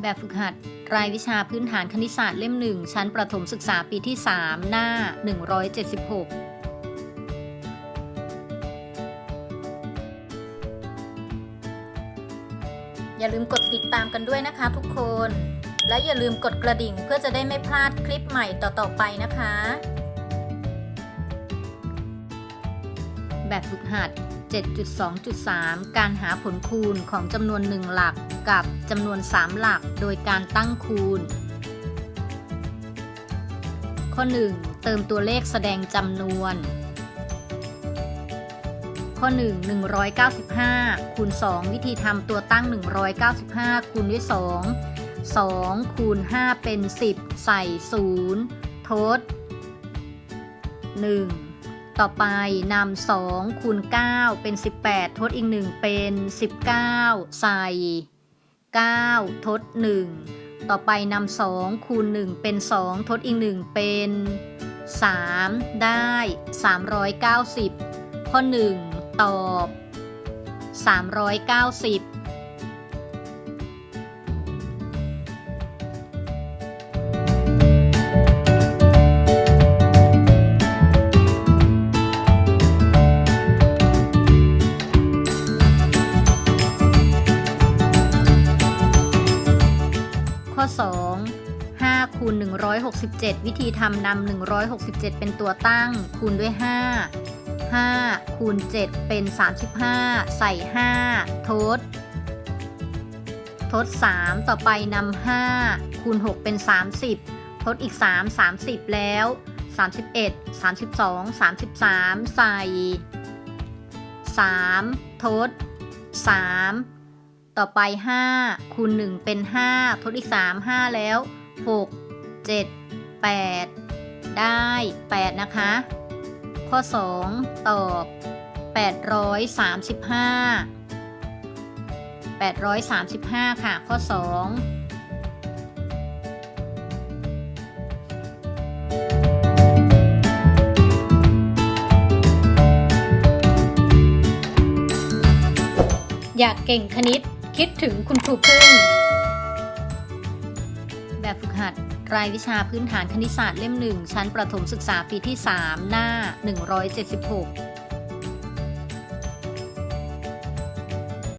แบบฝึกหัด รายวิชาพื้นฐานคณิตศาสตร์เล่มหนึ่งชั้นประถมศึกษาปีที่ 3 หน้า 176อย่าลืมกดติดตามกันด้วยนะคะทุกคน และอย่าลืมกดกระดิ่งเพื่อจะได้ไม่พลาดคลิปใหม่ต่อๆไปนะคะ แบบฝึกหัด 7.2.3 การหาผลคูณของจำนวน 1 หลักกับจำนวน 3 หลักโดยการตั้งคูณ ข้อ 1 เติมตัวเลขแสดงจำนวน ข้อ 1 195 คูณ 2 วิธีทำตัวตั้ง 195 คูณด้วย 2 2 คูณ 5 เป็น 10 ใส่ 0 ทด 1 ต่อไปนำ2คูณ9เป็น18ทดอีก1เป็น19ใส่9ทด1ต่อไปนำ2คูณ1เป็น2ทดอีก1เป็น3ได้390ข้อ1ตอบ390ข้อ 2 5คูณ167 วิธีทำนำ167 เป็นตัวตั้ง คูณด้วย 5 5คูณ7เป็น 35 ใส่ 5 ทด ทด 3 ต่อไปนำ5คูณ 6 เป็น 30 ทดอีก 3 30 แล้ว 31 32 33 ใส่ 3 ทด 3 ต่อไป 5 คูณ 1 เป็น 5 ทดอีก 3 5 แล้ว 6 7 8 ได้ 8 นะคะ ข้อ 2 ตอบ 835 835 ค่ะ ข้อ 2อยากเก่งคณิต คิดถึงคุณครูพึ่ง แบบฝึกหัด รายวิชาพื้นฐานคณิตศาสตร์เล่มหนึ่งชั้นประถมศึกษาปีที่ 3 หน้า 176